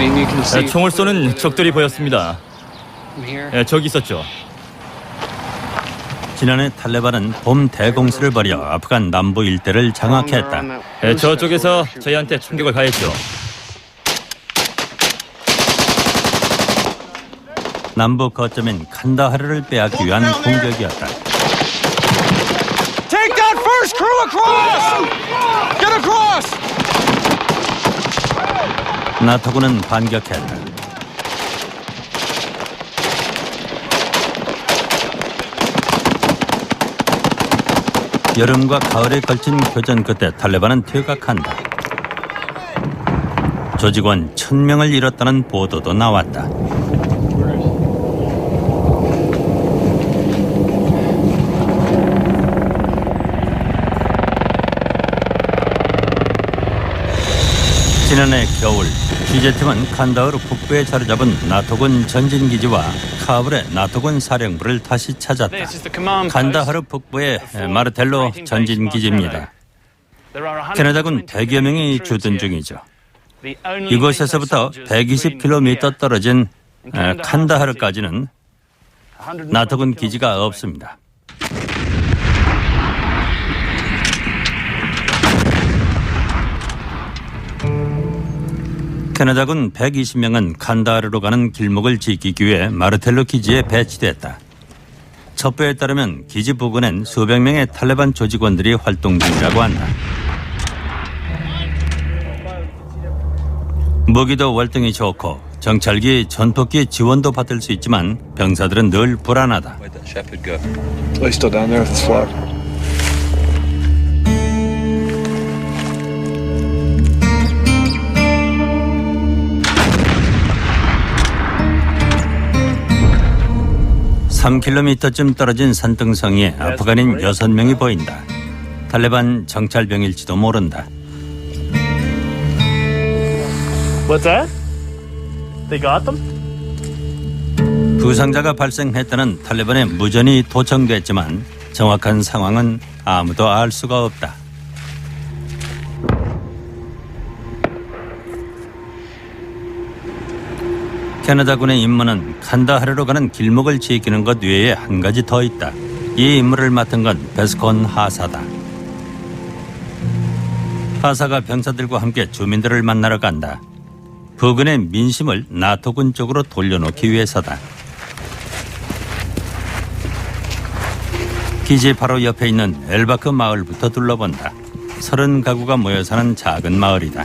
aiming, you can see. 에, 총을 쏘는 적들이 보였습니다. 에, 저기 있었죠. 지난해 탈레반은 봄 대공수를 벌여 아프간 남부 일대를 장악했다. 에, 저쪽에서 저희한테 총격을 가했죠. 남부 거점인 칸다하르를 빼앗기 위한 공격이었다. Take that first crew across! Get across! 나토군은 반격했다. 여름과 가을에 걸친 교전 끝에 탈레반은 퇴각한다. 조직원 1000명을 잃었다는 보도도 나왔다. 지난해 겨울 취재팀은 칸다흐르 북부에 자리 잡은 나토군 전진기지와 카불의 나토군 사령부를 다시 찾았다. 칸다하르 북부의 마르텔로 전진기지입니다. 캐나다군 100여 명이 주둔 중이죠. 이곳에서부터 120km 떨어진 에, 칸다하르까지는 나토군 기지가 없습니다. 캐나다군 120명은 칸다하르로 가는 길목을 지키기 위해 마르텔로 기지에 배치됐다. 첩보에 따르면 기지 부근엔 수백 명의 탈레반 조직원들이 활동 중이라고 한다. 무기도 월등히 좋고 정찰기, 전폭기 지원도 받을 수 있지만 병사들은 늘 불안하다. 3km쯤 떨어진 산등성이에 아프간인 6명이 보인다. 탈레반 정찰병일지도 모른다. What's that? They got them? 부상자가 발생했다는 탈레반의 무전이 도청됐지만 정확한 상황은 아무도 알 수가 없다. 캐나다군의 임무는 칸다하르로 가는 길목을 지키는 것 외에 한 가지 더 있다. 이 임무를 맡은 건 베스콘 하사다. 하사가 병사들과 함께 주민들을 만나러 간다. 부근의 민심을 나토군 쪽으로 돌려놓기 위해서다. 기지 바로 옆에 있는 엘바크 마을부터 둘러본다. 서른 가구가 모여 사는 작은 마을이다.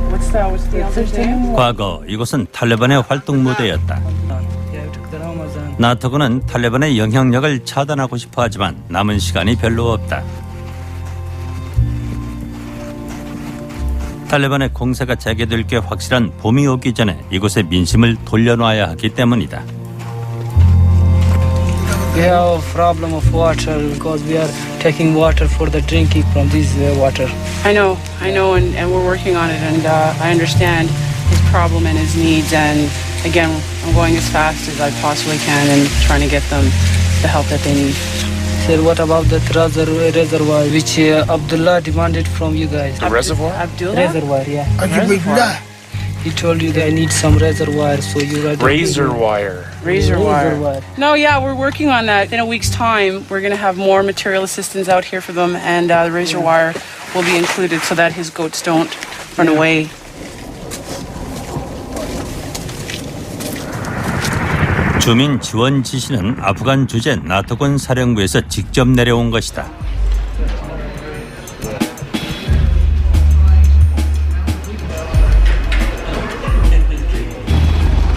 과거 이곳은 탈레반의 활동 무대였다. 나토군은 탈레반의 영향력을 차단하고 싶어 하지만 남은 시간이 별로 없다. 탈레반의 공세가 재개될 게 확실한 봄이 오기 전에 이곳의 민심을 돌려놔야 하기 때문이다. We have a problem of water because we are taking water for the drinking from this uh, water. I know, I know, and, and we're working on it, and uh, I understand his problem and his needs. And again, I'm going as fast as I possibly can and trying to get them the help that they need. Sir, what about that reservoir, reservoir which uh, Abdullah demanded from you guys? The reservoir? Abdullah? Reservoir, yeah. He told you that I need some reservoir, so you write Razor wire. Razor wire. Reservoir. No, yeah, we're working on that. In a week's time, we're going to have more material assistance out here for them, and uh, the razor wire will be included so that his goats don't run away. 주민 지원 지시는 아프간 주재 나토군 사령부에서 직접 내려온 것이다.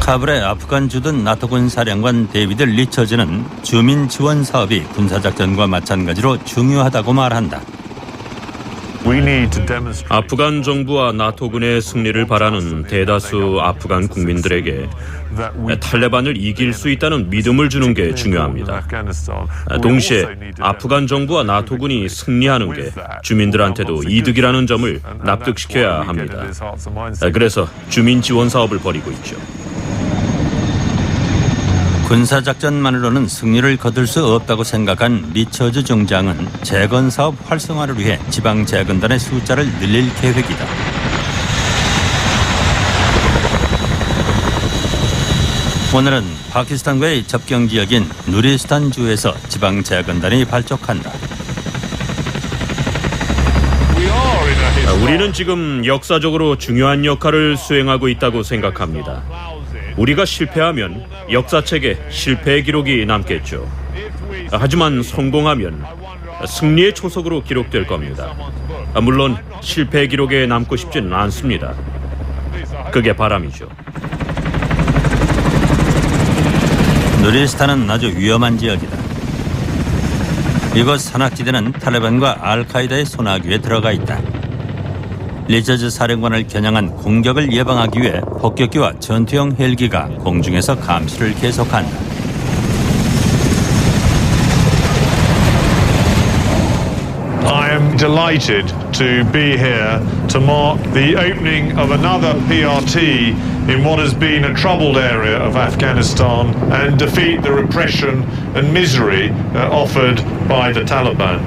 카불의 아프간 주둔 나토군 사령관 데이비드 리처즈는 주민 지원 사업이 군사작전과 마찬가지로 중요하다고 말한다. We need to demonstrate 아프간 정부와 나토군의 승리를 바라는 대다수 아프간 국민들에게 탈레반을 이길 수 있다는 믿음을 주는 게 중요합니다. 동시에 아프간 정부와 나토군이 승리하는 게 주민들한테도 이득이라는 점을 납득시켜야 합니다. 아, 그래서 주민 지원 사업을 벌이고 있죠. 군사작전만으로는 승리를 거둘 수 없다고 생각한 리처즈 중장은 재건 사업 활성화를 위해 지방 재건단의 숫자를 늘릴 계획이다. 오늘은 파키스탄과의 접경 지역인 누리스탄 주에서 지방 재건단이 발족한다. 아, 우리는 지금 역사적으로 중요한 역할을 수행하고 있다고 생각합니다. 우리가 실패하면 역사책에 실패의 기록이 남겠죠. 아, 하지만 성공하면 승리의 초석으로 기록될 겁니다. 아, 물론 실패 기록에 남고 싶지는 않습니다. 그게 바람이죠. 누리스탄은 아주 위험한 지역이다. 이곳 산악지대는 탈레반과 알카이다의 손아귀에 들어가 있다. 리처즈 사령관을 겨냥한 공격을 예방하기 위해 폭격기와 전투형 헬기가 공중에서 감시를 계속한다. I am delighted to be here to mark the opening of another PRT in what has been a troubled area of Afghanistan and defeat the repression and misery uh, offered by the Taliban.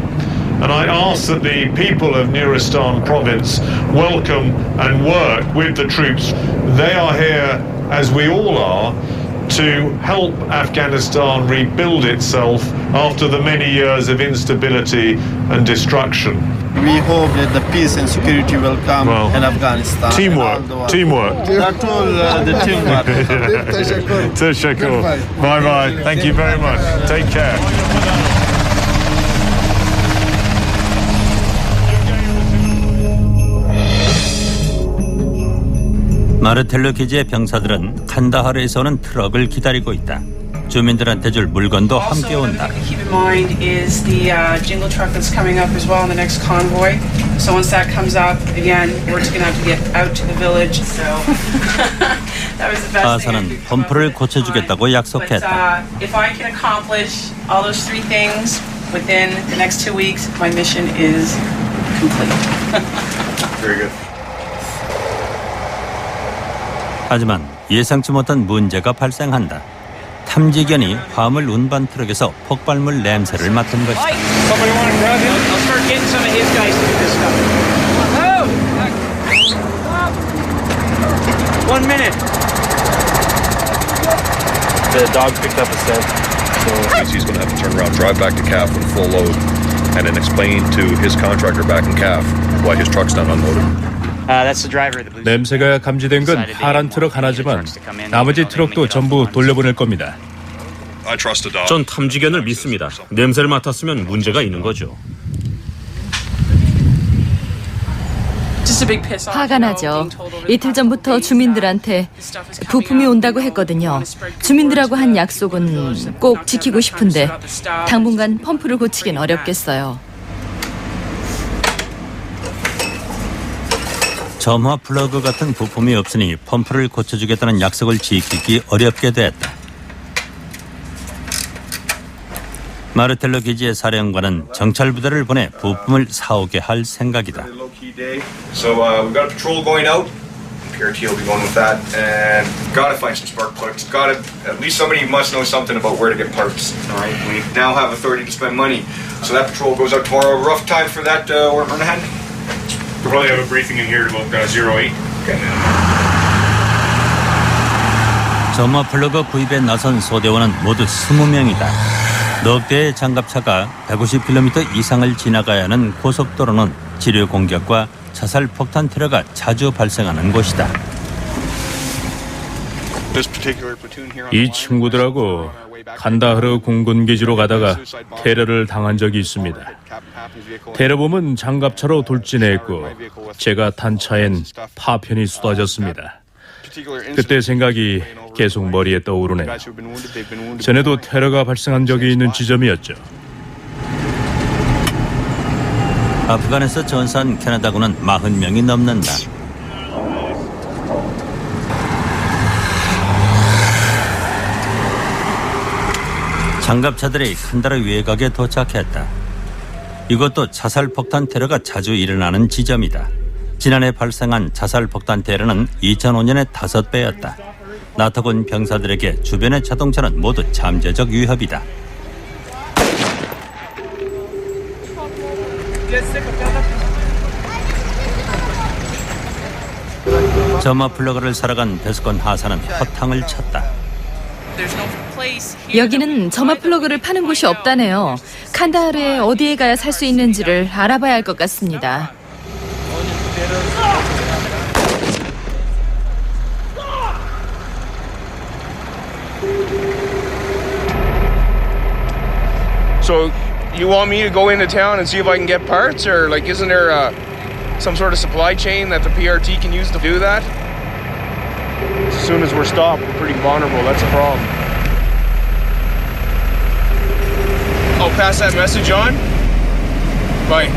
And I ask that the people of Nuristan province welcome and work with the troops. They are here, as we all are, to help Afghanistan rebuild itself after the many years of instability and destruction. We hope that the peace and security will come Well, in Afghanistan. Teamwork, and all the teamwork. That's all uh, the teamwork. Tashakur. Bye bye. Thank you very much. Take care. 마르텔로 기지의 병사들은 칸다하르에서 오는 트럭을 기다리고 있다. 주민들한테 줄 물건도 함께 온다. uh, 아사는 펌프를 고쳐주겠다고. 약속했다. But, uh, if I can accomplish all those three things within the next two weeks, my mission is complete. Very good. 하지만 예상치 못한 문제가 발생한다. 탐지견이 화물 운반 트럭에서 폭발물 냄새를 맡은 것이다. Somebody want to grab him? I'll start getting some of his guys to do this stuff. One minute. The dog picked up a scent. So he's going to have to turn around, drive back to CAF with full load, and then explain to his contractor back in CAF why his truck's not unloaded. Uh, that's the driver of the blue. 냄새가 감지된 건 파란 트럭 하나지만 나머지 트럭도 전부 돌려보낼 겁니다. I trust the dog. 전 탐지견을 믿습니다. 냄새를 맡았으면 문제가 있는 거죠. 화가 나죠. 이틀 전부터 주민들한테 부품이 온다고 했거든요. 주민들하고 한 약속은 꼭 지키고 싶은데. 당분간 펌프를 고치긴 어렵겠어요. 점화 플러그 같은 부품이 없으니 펌프를 고쳐주겠다는 약속을 지키기 어렵게 됐다. 마르텔로 기지의 사령관은 정찰 부대를 보내 부품을 사오게 할 생각이다. Uh, uh. We'll probably have a briefing in here about uh, zero eight. 점화 플러그 구입에 나선 소대원은 모두 20명이다. 넉 대의 장갑차가 150km 이상을 지나가야 하는 고속도로는 지뢰 공격과 자살 폭탄 테러가 자주 발생하는 곳이다. This particular platoon here. 이 친구들하고 간다하르 공군기지로 가다가 테러를 당한 적이 있습니다. 테러범은 장갑차로 돌진했고 제가 탄 차엔 파편이 쏟아졌습니다. 그때 생각이 계속 머리에 떠오르네요. 전에도 테러가 발생한 적이 있는 지점이었죠. 아프간에서 전사한 캐나다군은 40명이 넘는다. 장갑차들이 칸다르 외곽에 도착했다. 이것도 자살 폭탄 테러가 자주 일어나는 지점이다. 지난해 발생한 자살 폭탄 테러는 2005년의 다섯 배였다. 나토군 병사들에게 주변의 자동차는 모두 잠재적 위협이다. 점화 플러그를 사러간 베스콘 하사는 허탕을 쳤다. 여기는 점화 플러그를 파는 곳이 없다네요. 칸다하르에 어디에 가야 살 수 있는지를 알아봐야 할 것 같습니다. Uh, problem. I'll pass that message on. Bye.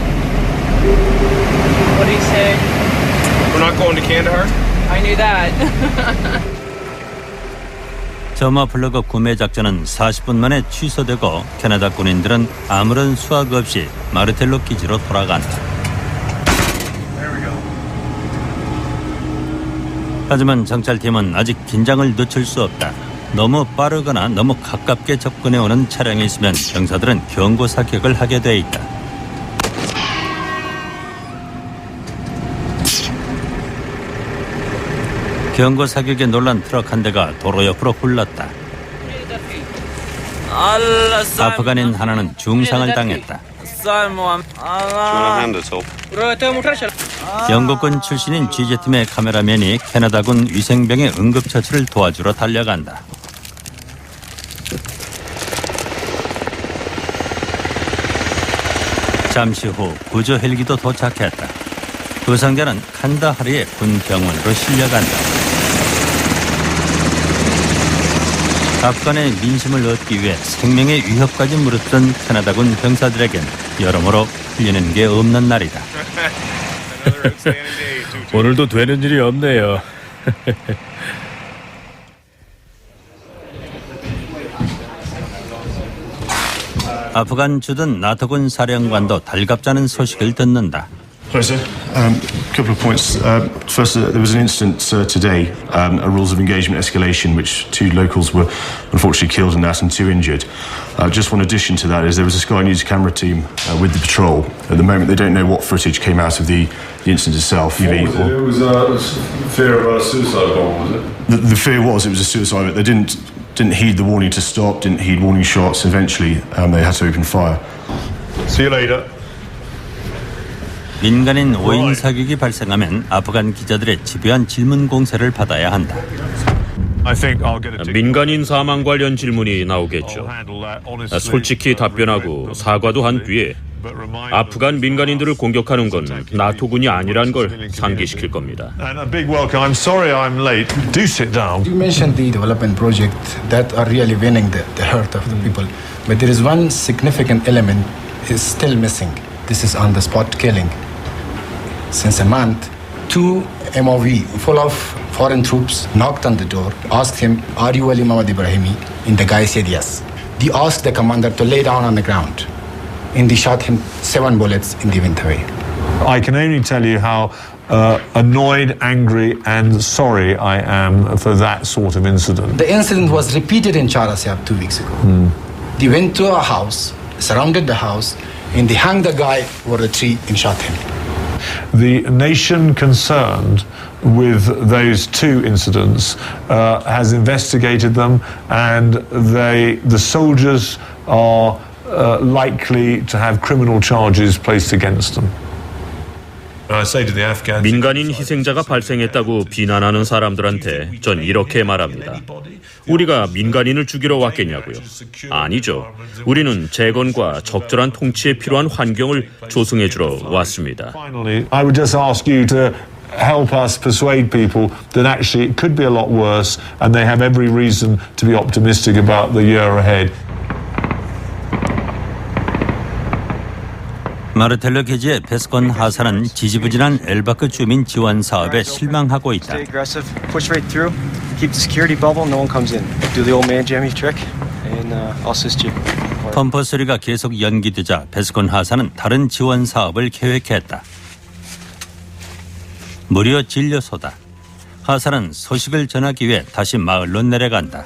What do you say? We're not going to Kandahar. I knew that. 점화 플러그 구매 작전은 40분 만에 취소되고 캐나다 군인들은 아무런 수확 없이 마르텔로 기지로 돌아간다. 하지만 정찰팀은 아직 긴장을 늦출 수 없다. 너무 빠르거나 너무 가깝게 접근해 오는 차량이 있으면 병사들은 경고 사격을 하게 돼 있다. 경고 사격에 놀란 트럭 한 대가 도로 옆으로 굴렀다. 아프간인 하나는 중상을 당했다. 영국군 출신인 취재팀의 카메라맨이 캐나다군 위생병의 응급처치를 도와주러 달려간다. 잠시 후 구조 헬기도 도착했다. 부상자는 칸다하르의 군 병원으로 실려간다. 아프간의 민심을 얻기 위해 생명의 위협까지 물었던 캐나다군 병사들에겐 여러모로 풀리는 게 없는 날이다. 오늘도 되는 일이 없네요. 아프간 주둔 나토군 사령관도 달갑자는 소식을 듣는다. Hello, sir. Um, a couple of points. Uh, first, uh, there was an incident uh, today, um, a rules of engagement escalation, which two locals were unfortunately killed in that and two injured. Uh, just one addition to that is there was a Sky News camera team uh, with the patrol. At the moment, they don't know what footage came out of the, the incident itself. It was uh, fear of a suicide bomb, was it? The, the fear was it was a suicide, but they didn't didn't heed the warning to stop, didn't heed warning shots. Eventually, um, they had to open fire. See you later. 민간인 오인 사격이 발생하면 아프간 기자들의 집요한 질문 공세를 받아야 한다. 민간인 사망 관련 질문이 나오겠죠. 솔직히 답변하고 사과도 한 뒤에 아프간 민간인들을 공격하는 건 나토군이 아니란 걸 상기시킬 겁니다. And a big welcome. I'm sorry I'm late. Do sit down. You mentioned the development project that are really winning the, the heart of the people, but there is one significant element is still missing. This is on the spot killing. Since a month, two MOV full of foreign troops knocked on the door, asked him, "Are you Ali Muhammad Ibrahimi?" And the guy said yes. They asked the commander to lay down on the ground, and they shot him seven bullets in the went away. I can only tell you how uh, annoyed, angry, and sorry I am for that sort of incident. The incident was repeated in Charasiab two weeks ago. They went to a house, surrounded the house, and they hung the guy over a tree and shot him. The nation concerned with those two incidents uh, has investigated them, and they, the soldiers are uh, likely to have criminal charges placed against them. I say to the Afghans. 민간인 희생자가 발생했다고 비난하는 사람들한테 전 이렇게 말합니다. 우리가 민간인을 죽이러 왔겠냐고요. 아니죠. 우리는 재건과 적절한 통치에 필요한 환경을 조성해 주러 왔습니다. Finally, I would just ask you to help us persuade people that actually it could be a lot worse and they have every reason to be optimistic about the year ahead. 마르텔로 계지의 베스콘 하사는 지지부진한 엘바크 주민 지원 사업에 실망하고 있다. Uh. 펌프 소리가 계속 연기되자 베스콘 하사는 다른 지원 사업을 계획했다. 무료 진료소다. 하사는 소식을 전하기 위해 다시 마을로 내려간다.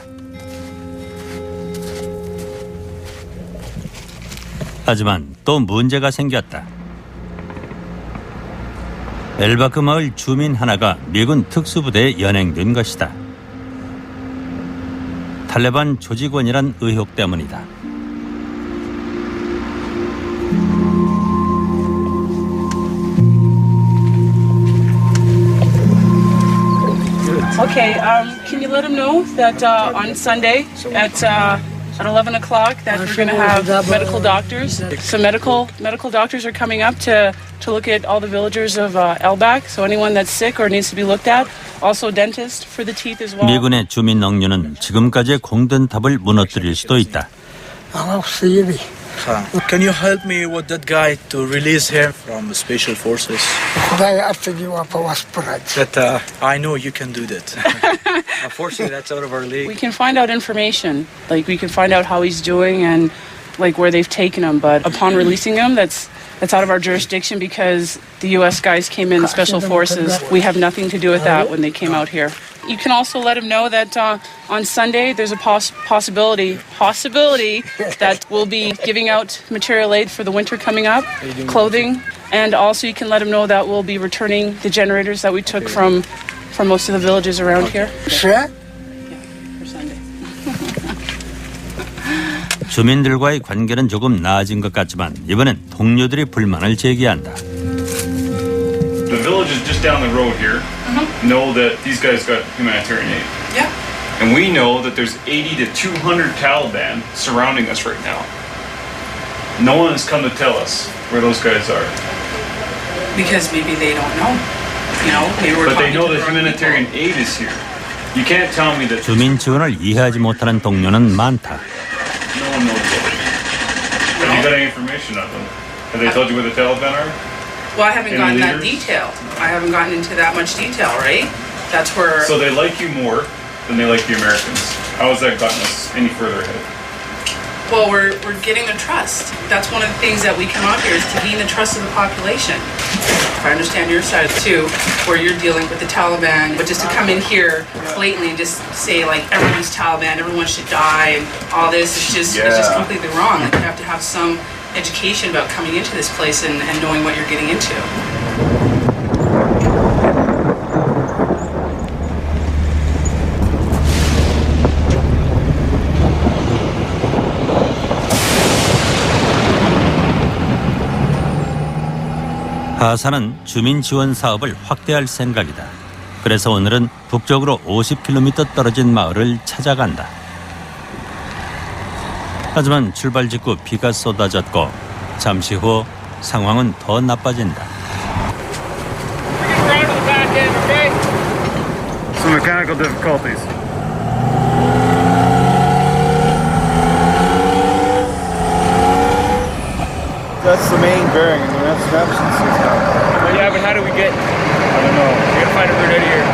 하지만 또 문제가 생겼다. 엘바크 마을 주민 하나가 미군 특수부대에 연행된 것이다. 탈레반 조직원이란 의혹 때문이다. Okay, um, can you let them know that uh, on Sunday at uh, at 11 o'clock that we're going to have medical doctors. Some medical medical doctors are coming up to to look at all the villagers of uh, Elback. So anyone that's sick or needs to be looked at. Also, dentist for the teeth as well. 미군의 주민 억류는 지금까지의 공든 답을 무너뜨릴 수도 있다. Can you help me with that guy to release him from special forces? That uh, I know you can do that. Unfortunately, that's out of our league. We can find out information. Like we can find out how he's doing and like where they've taken him. But upon releasing him, that's that's out of our jurisdiction because the U.S. guys came in, special forces. We have nothing to do with that when they came out here. You can also let them know that uh, on Sunday there's a poss- possibility possibility that we'll be giving out material aid for the winter coming up, clothing, and also you can let them know that we'll be returning the generators that we took from from most of the villages around here. Sure. 주민들과의 관계는 조금 나아진 것 같지만 이번엔 동료들이 불만을 제기한다. The villages just down the road here know that these guys got humanitarian aid. Yeah. And we know that there's 80 to 200 Taliban surrounding us right now. No one has come to tell us where those guys are. Because maybe they don't know. You know, maybe we're But they know that humanitarian aid is here. You can't tell me that 주민 지원을 이해하지 못하는 동료는 많다. Got any information of them? Have they told you where the Taliban are? Well, I haven't Any gotten that leaders? detail. I haven't gotten into that much detail, right? That's where. So they like you more than they like the Americans. How has that gotten us any further ahead? Well, we're, we're getting the trust. That's one of the things that we come out here is to gain the trust of the population. If I understand your side too, where you're dealing with the Taliban, but just to come in here blatantly and just say like everyone's Taliban, everyone should die, and all this is just it's just completely wrong. Like you have to have some education about coming into this place and, and knowing what you're getting into. 하사는 주민 지원 사업을 확대할 생각이다. 그래서 오늘은 북쪽으로 50km 떨어진 마을을 찾아간다. 하지만 출발 직후 비가 쏟아졌고 잠시 후 상황은 더 나빠진다. Some mechanical difficulties. That's the main bearing, that's snaps and sits down. yeah, but how do we get? I don't know. We gotta find a route out of here.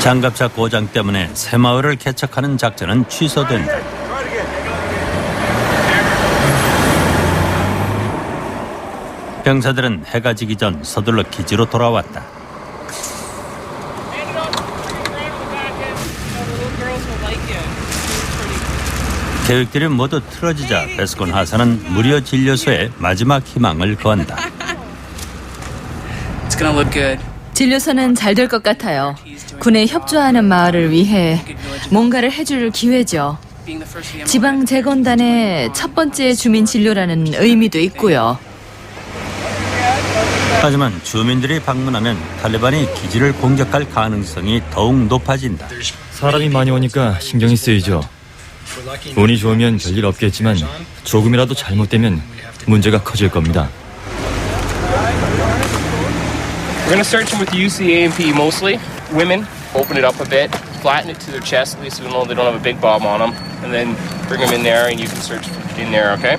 장갑차 고장 때문에 새마을을 개척하는 작전은 취소된다. 병사들은 해가 지기 전 서둘러 기지로 돌아왔다. 계획들이 모두 틀어지자 베스콘 하사는 무료 진료소에 마지막 희망을 건다. It's gonna look good. 진료소는 잘 될 것 같아요. 군에 협조하는 마을을 위해 뭔가를 해줄 기회죠. 지방 재건단의 첫 번째 주민 진료라는 의미도 있고요. 하지만 주민들이 방문하면 탈레반이 기지를 공격할 가능성이 더욱 높아진다. 사람이 많이 오니까 신경이 쓰이죠. 운이 좋으면 별일 없겠지만 조금이라도 잘못되면 문제가 커질 겁니다. We're gonna search them with UCAMP mostly. Women, open it up a bit. flatten it to their chest, at least so we know they don't have a big bomb on them, and then bring them in there, and you can search in there. Okay.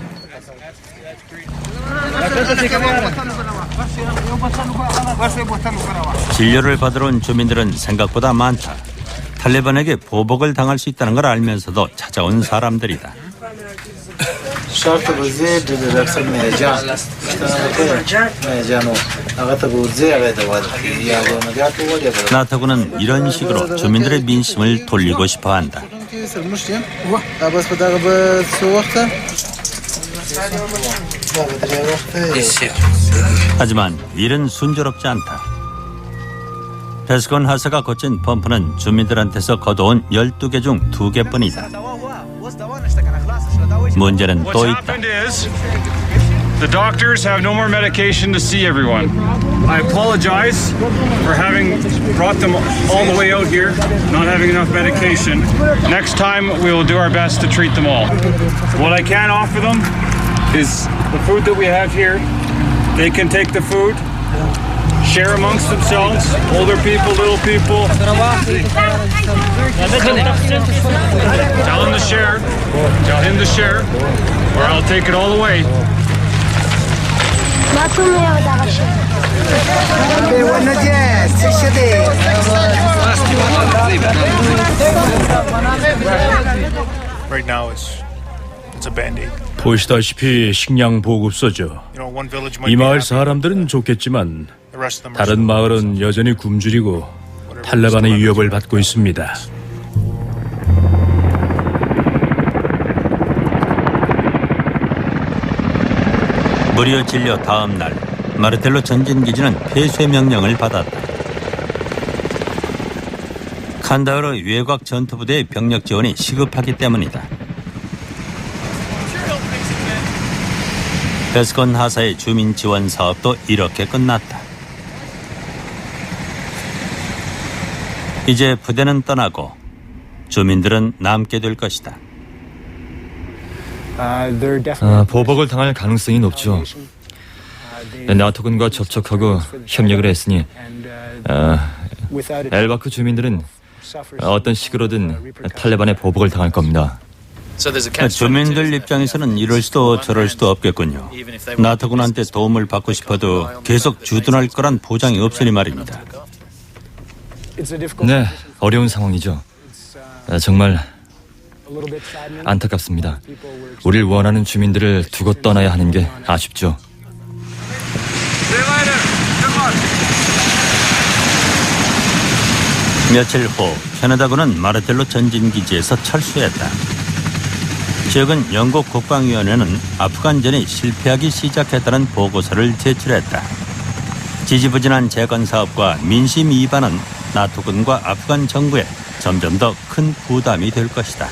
진료를 받으러 온 주민들은 생각보다 많다. 탈레반에게 보복을 당할 수 있다는 걸 알면서도 찾아온 사람들이다. 나타구는 이런 식으로 주민들의 민심을 돌리고 싶어 한다. 하지만 일은 순조롭지 않다. 베스콘 하사가 고친 펌프는 주민들한테서 거둬온 12개 중 2개뿐이다. 문제는 또 있다. the doctors have no more medication to see everyone. I apologize for having brought them all the way out here, not having enough medication. Next time, we will do our best to treat them all. What I can offer them is the food that we have here. They can take the food, share amongst themselves, older people, little people. Tell him to share. Tell him to share, or I'll take it all away. Right now, it's it's a band-aid. 보시다시피 식량 보급소죠. You know, one village might 이 마을 사람들은 좋겠지만 다른 마을은 여전히 굶주리고 탈레반의 위협을 받고 있습니다. 무려 진료 다음 날 마르텔로 전진 기지는 폐쇄 명령을 받았다. 칸다흐르 외곽 전투부대의 병력 지원이 시급하기 때문이다. 베스콘 하사의 주민 지원 사업도 이렇게 끝났다. 이제 부대는 떠나고 주민들은 남게 될 것이다. 아, 보복을 당할 가능성이 높죠. 나토군과 접촉하고 협력을 했으니 아, 엘바크 주민들은 어떤 식으로든 탈레반의 보복을 당할 겁니다. 주민들 입장에서는 이럴 수도 저럴 수도 없겠군요. 나토군한테 도움을 받고 싶어도 계속 주둔할 거란 보장이 없으니 말입니다. 네, 어려운 상황이죠. 아, 정말 안타깝습니다. 우릴 원하는 주민들을 두고 떠나야 하는 게 아쉽죠. 며칠 후 캐나다군은 마르텔로 전진기지에서 철수했다. 최근 영국 국방위원회는 아프간전이 실패하기 시작했다는 보고서를 제출했다. 지지부진한 재건 사업과 민심 이반은 나토군과 아프간 정부에 점점 더 큰 부담이 될 것이다.